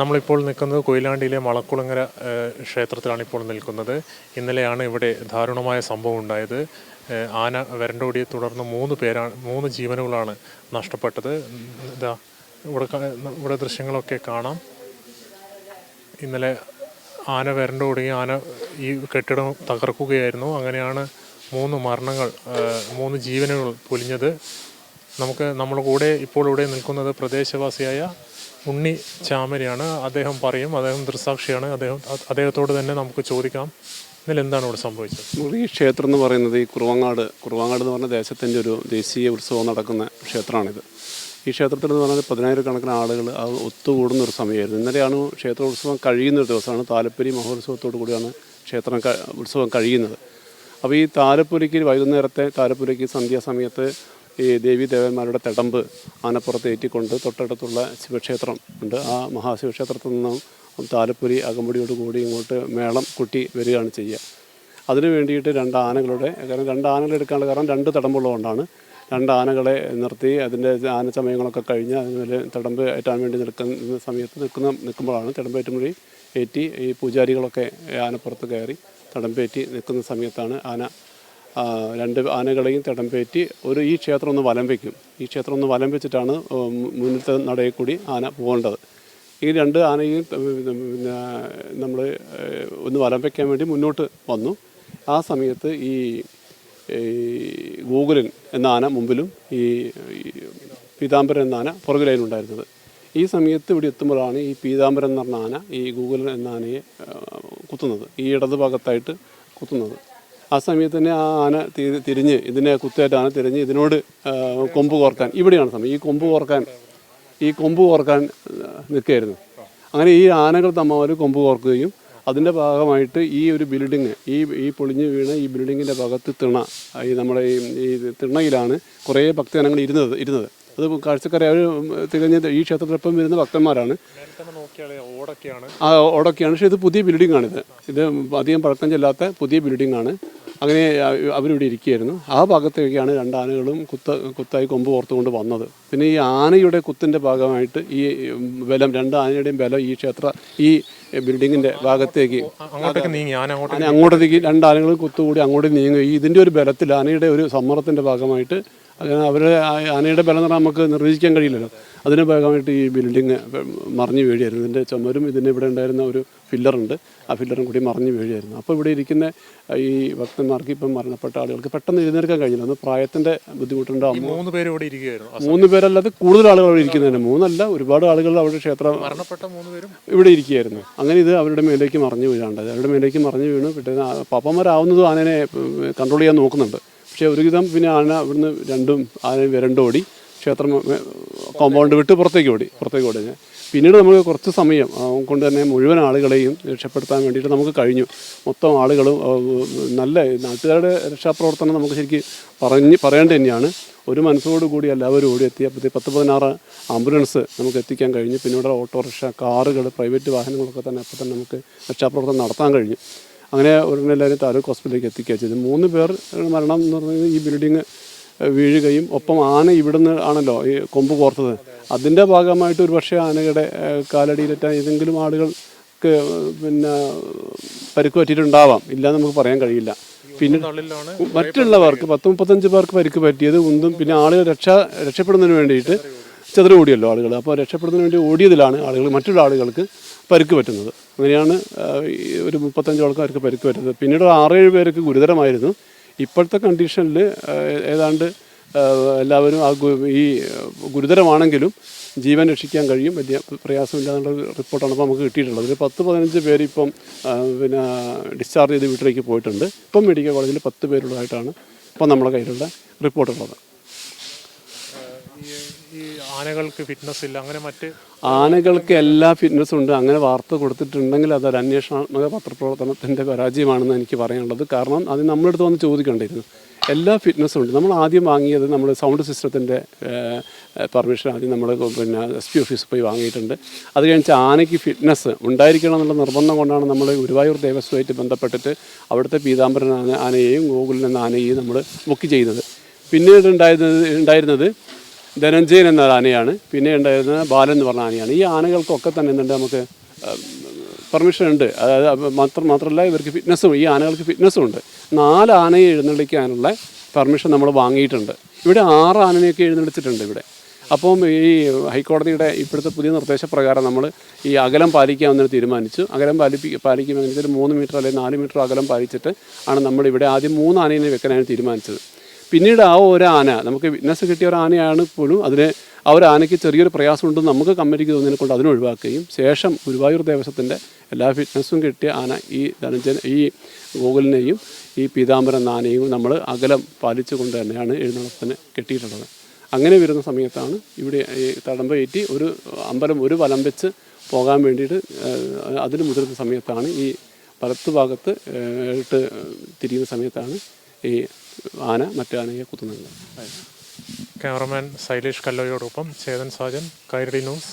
നമ്മളിപ്പോൾ നിൽക്കുന്നത് കൊയിലാണ്ടിയിലെ മളക്കുളങ്ങര ക്ഷേത്രത്തിലാണ് ഇപ്പോൾ നിൽക്കുന്നത്. ഇന്നലെയാണ് ഇവിടെ ദാരുണമായ സംഭവം ഉണ്ടായത്. ആന വരണ്ടോടിയെ തുടർന്ന് മൂന്ന് പേരാണ് മൂന്ന് ജീവനുകളാണ് നഷ്ടപ്പെട്ടത്. ഇതാ ഇവിടെ ഇവിടെ ദൃശ്യങ്ങളൊക്കെ കാണാം. ഇന്നലെ ആന വരണ്ടോടുകയും ആന ഈ കെട്ടിടം തകർക്കുകയായിരുന്നു. അങ്ങനെയാണ് മൂന്ന് മരണങ്ങൾ മൂന്ന് ജീവനുകൾ പൊലിഞ്ഞത്. നമുക്ക് നമ്മുടെ കൂടെ ഇപ്പോൾ ഇവിടെ നിൽക്കുന്നത് പ്രദേശവാസിയായ ഉണ്ണി ചാമരയാണ്. അദ്ദേഹം പറയും അദ്ദേഹം ദൃസാക്ഷിയാണ് അദ്ദേഹം അദ്ദേഹത്തോട് തന്നെ നമുക്ക് ചോദിക്കാം ഇന്നലെ എന്താണ് ഇവിടെ സംഭവിച്ചത്? മുറി ക്ഷേത്രം എന്ന് പറയുന്നത് ഈ കുറുവങ്ങാട് കുറുവങ്ങാട് എന്ന് പറഞ്ഞ ദേശത്തിന്റെ ഒരു ദേശീയ ഉത്സവം നടക്കുന്ന ക്ഷേത്രമാണിത്. ഈ ക്ഷേത്രത്തിൽ എന്ന് പറഞ്ഞാൽ പതിനായിരക്കണക്കിന് ആളുകൾ അത് ഒത്തുകൂടുന്ന ഒരു സമയമായിരുന്നു. ഇന്നലെയാണ് ക്ഷേത്രോത്സവം കഴിയുന്ന ഒരു ദിവസമാണ്. താലപ്പൊലി മഹോത്സവത്തോടു കൂടിയാണ് ക്ഷേത്രം ഉത്സവം കഴിയുന്നത്. അപ്പോൾ ഈ താലപ്പൊലിക്ക് വൈകുന്നേരത്തെ താലപ്പൊലിക്ക് സന്ധ്യാസമയത്ത് ഈ ദേവീദേവന്മാരുടെ തിടമ്പ് ആനപ്പുറത്ത് ഏറ്റിക്കൊണ്ട് തൊട്ടടുത്തുള്ള ശിവക്ഷേത്രം ഉണ്ട്. ആ മഹാശിവക്ഷേത്രത്തിൽ നിന്നും താലപ്പൊലി അകമ്പടിയോട് കൂടി ഇങ്ങോട്ട് മേളം കുട്ടി വരികയാണ് ചെയ്യുക. അതിനു വേണ്ടിയിട്ട് രണ്ട് ആനകളുടെ കാരണം രണ്ട് ആനകൾ എടുക്കാനുള്ള കാരണം രണ്ട് തടമ്പുള്ളതുകൊണ്ടാണ്. രണ്ട് ആനകളെ നിർത്തി അതിന്റെ ആന സമയങ്ങളൊക്കെ കഴിഞ്ഞ് അതിന് തടമ്പ് ഏറ്റാൻ വേണ്ടി നിൽക്കുന്ന സമയത്ത് നിൽക്കുന്ന നിൽക്കുമ്പോഴാണ് തിടമ്പേറ്റുമ്പഴി ഏറ്റി ഈ പൂജാരികളൊക്കെ ആനപ്പുറത്ത് കയറി തടമ്പേറ്റി നിൽക്കുന്ന സമയത്താണ് ആന രണ്ട് ആനകളെയും തിടമ്പേറ്റി ഒരു ഈ ക്ഷേത്രം ഒന്ന് വലം വയ്ക്കും ഈ ക്ഷേത്രം ഒന്ന് വലം വെച്ചിട്ടാണ് മുന്നിലത്തെ നടയിൽ കൂടി ആന പോകേണ്ടത്. ഈ രണ്ട് ആനയും പിന്നെ നമ്മൾ ഒന്ന് വലം വയ്ക്കാൻ വേണ്ടി മുന്നോട്ട് വന്നു. ആ സമയത്ത് ഈ ഗൂഗുലൻ എന്ന ആന മുമ്പിലും ഈ പീതാംബരൻ എന്ന ആന പുറകിലായിരുന്നുണ്ടായിരുന്നത്. ഈ സമയത്ത് ഇവിടെ എത്തുമ്പോഴാണ് ഈ പീതാംബരൻ എന്ന് പറഞ്ഞ ആന ഈ ഗൂഗുലൻ എന്ന ആനയെ കുത്തുന്നത്. ഈ ഇടത് ഭാഗത്തായിട്ട് കുത്തുന്നത്. ആ സമയത്ത് തന്നെ ആ ആന തിരിഞ്ഞ് ഇതിനെ കുത്തേറ്റ ആന തിരിഞ്ഞ് ഇതിനോട് കൊമ്പ് കോർക്കാൻ. ഇവിടെയാണ് സമയം. ഈ കൊമ്പ് കോർക്കാൻ ഈ കൊമ്പ് കോർക്കാൻ നിൽക്കുകയായിരുന്നു. അങ്ങനെ ഈ ആനകൾ തമ്മിൽ കൊമ്പ് കോർക്കുകയും അതിന്റെ ഭാഗമായിട്ട് ഈ ഒരു ബിൽഡിങ് ഈ ഈ പൊളിഞ്ഞ് വീണ ഈ ബിൽഡിങ്ങിന്റെ ഭാഗത്ത് തിണ ഈ നമ്മുടെ ഈ തിണയിലാണ് കുറേ ഭക്തജനങ്ങൾ ഇരുന്നത് ഇരുന്നത്. അത് കാഴ്ചക്കാരെ അവർ തികഞ്ഞ ഈ ക്ഷേത്രത്തിലൊപ്പം വരുന്ന ഭക്തന്മാരാണ്. ആ ഓടൊക്കെയാണ്. പക്ഷേ ഇത് പുതിയ ബിൽഡിംഗ് ആണിത് ഇത് അധികം പഴക്കം ചെല്ലാത്ത പുതിയ ബിൽഡിംഗ് ആണ് അങ്ങനെ അവരിവിടെ ഇരിക്കുകയായിരുന്നു. ആ ഭാഗത്തേക്കാണ് രണ്ട് ആനകളും കുത്ത കുത്തായി കൊമ്പ് ഓർത്തുകൊണ്ട് വന്നത്. പിന്നെ ഈ ആനയുടെ കുത്തിന്റെ ഭാഗമായിട്ട് ഈ ബലം രണ്ട് ആനയുടെയും ബലം ഈ ക്ഷേത്ര ഈ ബിൽഡിങ്ങിന്റെ ഭാഗത്തേക്ക് ആന അങ്ങോട്ടേക്ക് രണ്ട് ആനകളും കുത്തുകൂടി അങ്ങോട്ട് നീങ്ങുകയും ഇതിന്റെ ഒരു ബലത്തിൽ ആനയുടെ ഒരു സമ്മർദ്ദത്തിന്റെ ഭാഗമായിട്ട് അങ്ങനെ അവരുടെ ആനയുടെ ബലം എന്ന് പറഞ്ഞാൽ നമുക്ക് നിർവചിക്കാൻ കഴിയില്ലല്ലോ. അതിന് ഭാഗമായിട്ട് ഈ ബിൽഡിങ് മറിഞ്ഞു വീഴായിരുന്നു ഇതിന്റെ ചുമരും ഇതിന്റെ ഇവിടെ ഉണ്ടായിരുന്ന ഒരു ഫില്ലറുണ്ട് ആ ഫില്ലറും കൂടി മറിഞ്ഞു വീഴായിരുന്നു അപ്പോൾ ഇവിടെ ഇരിക്കുന്ന ഈ ഭക്തന്മാർക്ക് ഇപ്പം മരണപ്പെട്ട ആളുകൾക്ക് പെട്ടെന്ന് എഴുന്നേൽക്കാൻ കഴിയില്ല അന്ന് പ്രായത്തിന്റെ ബുദ്ധിമുട്ടുണ്ടാകും മൂന്ന് പേര് ഇവിടെ ഇരിക്കുകയായിരുന്നു. മൂന്ന് പേരല്ലാതെ കൂടുതൽ ആളുകൾ അവിടെ ഇരിക്കുന്നതിന് മൂന്നല്ല ഒരുപാട് ആളുകൾ അവിടെ ക്ഷേത്രം മരണപ്പെട്ട മൂന്ന് പേരും ഇവിടെ ഇരിക്കുകയായിരുന്നു. അങ്ങനെ ഇത് അവരുടെ മേലേക്ക് മറിഞ്ഞു വീഴാണ്ടത് അവരുടെ മേലേക്ക് മറിഞ്ഞു വീണു പിന്നെ ആ പാപ്പന്മാരാവുന്നതും ആനനെ കൺട്രോൾ ചെയ്യാൻ നോക്കുന്നുണ്ട്. പക്ഷേ ഒരുവിധം പിന്നെ ആന ഇവിടുന്ന് രണ്ടും ആന വിരണ്ടോടി ക്ഷേത്രം കോമ്പൗണ്ട് വിട്ട് പുറത്തേക്ക് ഓടി പുറത്തേക്ക് ഓടി. പിന്നീട് നമുക്ക് കുറച്ച് സമയം കൊണ്ട് തന്നെ മുഴുവൻ ആളുകളെയും രക്ഷപ്പെടുത്താൻ വേണ്ടിയിട്ട് നമുക്ക് കഴിഞ്ഞു. മൊത്തം ആളുകളും നല്ല നാട്ടുകാരുടെ രക്ഷാപ്രവർത്തനം നമുക്ക് ശരിക്കും പറഞ്ഞ് പറയേണ്ടത് തന്നെയാണ്. ഒരു മനസ്സോടു കൂടി എല്ലാവരും ഓടി എത്തിയപ്പോഴത്തെ പത്ത് പതിനാറ് ആംബുലൻസ് നമുക്ക് എത്തിക്കാൻ കഴിഞ്ഞു. പിന്നീട് ഓട്ടോറിക്ഷ കാറുകൾ പ്രൈവറ്റ് വാഹനങ്ങളൊക്കെ തന്നെ അപ്പോൾ തന്നെ നമുക്ക് രക്ഷാപ്രവർത്തനം നടത്താൻ കഴിഞ്ഞു. അങ്ങനെ ഉടനെ എല്ലാവരും താലൂക്ക് ഹോസ്പിറ്റലിലേക്ക് എത്തിക്കുകയാണ് ചെയ്തത് മൂന്ന് പേർ മരണം എന്ന് പറഞ്ഞാൽ ഈ ബിൽഡിങ് വീഴുകയും ഒപ്പം ആന ഇവിടുന്ന് ആണല്ലോ ഈ കൊമ്പ് കോർത്തത്. അതിന്റെ ഭാഗമായിട്ട് ഒരു പക്ഷേ ആനയുടെ കാലടിയിലെത്താൻ ഏതെങ്കിലും ആളുകൾക്ക് പിന്നെ പരിക്ക് പറ്റിയിട്ടുണ്ടാവാം ഇല്ലാന്ന് നമുക്ക് പറയാൻ കഴിയില്ല. പിന്നെ മറ്റുള്ളവർക്ക് പത്ത് മുപ്പത്തഞ്ച് പേർക്ക് പരിക്ക് പറ്റിയത് ഉന്തും പിന്നെ ആളുകൾ രക്ഷ രക്ഷപ്പെടുന്നതിന് വേണ്ടിയിട്ട് ചെതറി ഓടിയല്ലോ ആളുകൾ. അപ്പോൾ രക്ഷപ്പെടുന്നതിന് വേണ്ടി ഓടിയതിലാണ് ആളുകൾ മറ്റുള്ള ആളുകൾക്ക് പരിക്ക് പറ്റുന്നത്. അങ്ങനെയാണ് ഒരു മുപ്പത്തഞ്ചോളം അവർക്ക് പരിക്ക് പറ്റുന്നത്. പിന്നീട് ആറേഴ് പേർക്ക് ഗുരുതരമായിരുന്നു. ഇപ്പോഴത്തെ കണ്ടീഷനിൽ ഏതാണ്ട് എല്ലാവരും ആ ഈ ഗുരുതരമാണെങ്കിലും ജീവൻ രക്ഷിക്കാൻ കഴിയും. വലിയ പ്രയാസമില്ലാതെ റിപ്പോർട്ടാണ് ഇപ്പോൾ നമുക്ക് കിട്ടിയിട്ടുള്ളത്. പത്ത് പതിനഞ്ച് പേര് ഇപ്പം പിന്നെ ഡിസ്ചാർജ് ചെയ്ത് വീട്ടിലേക്ക് പോയിട്ടുണ്ട്. ഇപ്പം മെഡിക്കൽ കോളേജിൽ പത്ത് പേരുള്ളതായിട്ടാണ് ഇപ്പം നമ്മുടെ കയ്യിലുള്ള റിപ്പോർട്ടുള്ളത്. ആനകൾക്ക് ഫിറ്റ്നസ് ഇല്ല അങ്ങനെ മറ്റ് ആനകൾക്ക് എല്ലാ ഫിറ്റ്നസ്സും ഉണ്ട്. അങ്ങനെ വാർത്ത കൊടുത്തിട്ടുണ്ടെങ്കിൽ അതൊരു അന്വേഷണാത്മക പത്രപ്രവർത്തനത്തിന്റെ പരാജയമാണെന്ന് എനിക്ക് പറയാനുള്ളത്. കാരണം അത് നമ്മളടുത്ത് വന്ന് ചോദിക്കേണ്ടിയിരുന്നു. എല്ലാ ഫിറ്റ്നസ്സും ഉണ്ട്. നമ്മൾ ആദ്യം വാങ്ങിയത് നമ്മൾ സൗണ്ട് സിസ്റ്റത്തിന്റെ പെർമിഷൻ ആദ്യം നമ്മൾ പിന്നെ എസ് പി ഓഫീസിൽ പോയി വാങ്ങിയിട്ടുണ്ട്. അത് കഴിഞ്ഞിട്ട് ആനയ്ക്ക് ഫിറ്റ്നസ് ഉണ്ടായിരിക്കണം എന്നുള്ള നിർബന്ധം കൊണ്ടാണ് നമ്മൾ ഗുരുവായൂർ ദേവസ്വമായിട്ട് ബന്ധപ്പെട്ടിട്ട് അവിടുത്തെ പീതാംബരൻ ആന ആനയെയും ഗോകുലിൻ എന്ന ആനയെയും നമ്മൾ ബുക്ക് ചെയ്തത്. പിന്നീട് ഉണ്ടായിരുന്നത് ഉണ്ടായിരുന്നത് ധനഞ്ജയൻ എന്ന ആനയാണ്. പിന്നെ ഉണ്ടായിരുന്ന ബാലൻ എന്ന് പറഞ്ഞ ആനയാണ്. ഈ ആനകൾക്കൊക്കെ തന്നെ എന്തുണ്ട് നമുക്ക് പെർമിഷൻ ഉണ്ട്. അതായത് മാത്രം മാത്രമല്ല ഇവർക്ക് ഫിറ്റ്നസ്സും ഈ ആനകൾക്ക് ഫിറ്റ്നസ്സും ഉണ്ട്. നാല് ആനയെ എഴുന്നള്ളിക്കാനുള്ള പെർമിഷൻ നമ്മൾ വാങ്ങിയിട്ടുണ്ട്. ഇവിടെ ആറ് ആനനെയൊക്കെ എഴുന്നള്ളിച്ചിട്ടുണ്ട് ഇവിടെ. അപ്പം ഈ ഹൈക്കോടതിയുടെ ഇപ്പോഴത്തെ പുതിയ നിർദ്ദേശപ്രകാരം നമ്മൾ ഈ അകലം പാലിക്കാമെന്ന് തീരുമാനിച്ചു. അകലം പാലിപ്പി പാലിക്കുമെന്ന് ഒരു മൂന്ന് മീറ്റർ അല്ലെങ്കിൽ നാല് മീറ്റർ അകലം പാലിച്ചിട്ട് ആണ് നമ്മൾ ഇവിടെ ആദ്യം മൂന്ന് ആനയെ വെക്കാനാണ് തീരുമാനിച്ചത്. പിന്നീട് ആ ഒരു ആന നമുക്ക് വിറ്റ്നസ് കിട്ടിയ ഒരു ആനയാണ് പോലും അതിന് ആ ഒരു ആനയ്ക്ക് ചെറിയൊരു പ്രയാസമുണ്ടെന്ന് നമുക്ക് കമ്മിറ്റിക്ക് തോന്നിയതിനെ കൊണ്ട് അതിനെ ഒഴിവാക്കുകയും ശേഷം ഗുരുവായൂർ ദേവസ്വത്തിന്റെ എല്ലാ ഫിറ്റ്നസ്സും കിട്ടിയ ആന ഈ ധനഞ്ജൻ ഈ ഗോകുലിനെയും ഈ പീതാംബരം നാനയും നമ്മൾ അകലം പാലിച്ചുകൊണ്ട് തന്നെയാണ് എഴുന്നള്ളത്തിന് കെട്ടിയിട്ടുള്ളത്. അങ്ങനെ വരുന്ന സമയത്താണ് ഇവിടെ ഈ തടമ്പയേറ്റി ഒരു അമ്പലം ഒരു വലം വെച്ച് പോകാൻ വേണ്ടിയിട്ട് അതിന് മുതിർന്ന സമയത്താണ് ഈ വലത്ത് ഭാഗത്ത് ഇട്ട് തിരിയുന്ന സമയത്താണ് ഈ ആന മറ്റേ ആനയെ കുത്തുന്നുണ്ട് ക്യാമറമാൻ ശൈലേഷ് കല്ലോയോടൊപ്പം ചേതൻ സാജൻ കൈരടി ന്യൂസ്.